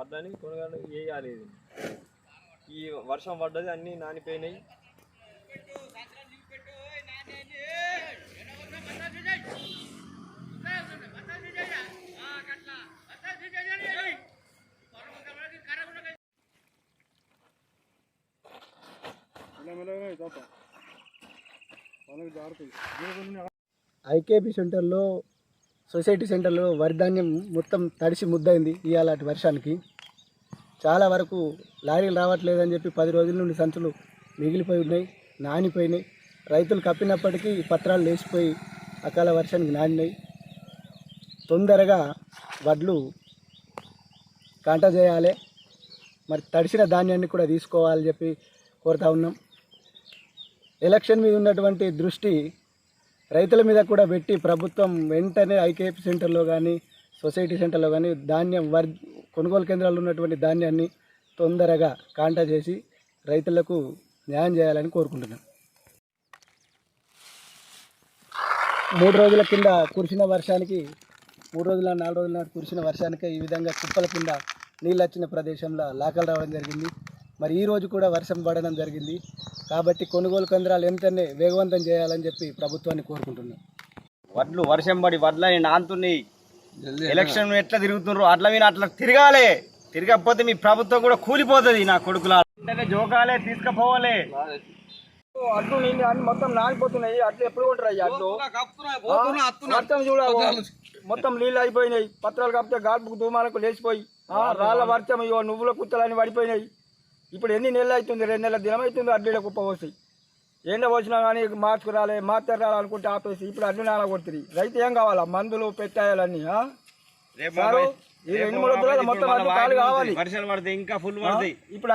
పడ్డానికి కొనగానే వేయాలి ఈ వర్షం పడ్డది అన్నీ నానిపోయినాయి. ఐకేపీ సెంటర్లో సొసైటీ సెంటర్లో వరిధాన్యం మొత్తం తడిసి ముద్దయింది ఇవాళ వర్షానికి. చాలా వరకు లారీలు రావట్లేదని చెప్పి పది రోజుల నుండి సంచులు మిగిలిపోయి ఉన్నాయి నానిపోయినాయి రైతులు కప్పినప్పటికీ పత్రాలు లేచిపోయి అకాల వర్షానికి నానినాయి. తొందరగా వడ్లు కంట చేయాలి. మరి తడిసిన ధాన్యాన్ని కూడా తీసుకోవాలని చెప్పి కోరుతా ఉన్నాం. ఎలక్షన్ మీద ఉన్నటువంటి దృష్టి రైతుల మీద కూడా పెట్టి ప్రభుత్వం వెంటనే ఐకేపీ సెంటర్లో కానీ సొసైటీ సెంటర్లో కానీ ధాన్యం వర్ కొనుగోలు కేంద్రాలు ఉన్నటువంటి ధాన్యాన్ని తొందరగా కాంటా చేసి రైతులకు న్యాయం చేయాలని కోరుకుంటున్నాను మూడు రోజుల కింద కురిసిన వర్షానికి మూడు రోజుల నాలుగు రోజుల నాటి కురిసిన వర్షానికి ఈ విధంగా కుప్పల కింద నీళ్ళు వచ్చిన ప్రదేశంలో లాకలు రావడం జరిగింది. మరి ఈ రోజు కూడా వర్షం పడడం జరిగింది. కాబట్టి కొనుగోలు కేంద్రాలు ఎంతనే వేగవంతం చేయాలని చెప్పి ప్రభుత్వాన్ని కోరుకుంటున్నాం. వడ్లు వర్షం పడి వడ్లని నాంతున్నాయి ఎలక్షన్ ఎట్లా తిరుగుతున్నారు అట్లా మీద అట్లా తిరగాలి. తిరగకపోతే మీ ప్రభుత్వం కూడా కూలిపోతుంది నా కొడుకులా జోకాలే తీసుకుపోవాలి. అడ్డు నీళ్ళు అన్ని మొత్తం నానిపోతున్నాయి. అడ్డు ఎప్పుడు కొంటారు అడ్డు మొత్తం చూడ మొత్తం నీళ్ళు అయిపోయినాయి. పత్రాలు కప్పితే గాల్పుకు దూమాలకు లేచిపోయి ఆ, రాళ్ళ వర్షం ఇవో నువ్వుల కుత్తలని పడిపోయినాయి. ఇప్పుడు ఎన్ని నెలలు అవుతుంది? రెండు నెలల దినం అవుతుంది అడ్డీల కుప్ప పోసి. ఎండ పోసినా కానీ మార్చుకు రాలే మార్చు రాలనుకుంటే ఆపేసి ఇప్పుడు అడ్డు నాన కొడుతుంది. రైతు ఏం కావాలా? మందులు పెట్టాయాలన్నీ రెండు మూడు మొత్తం కావాలి. ఇప్పుడు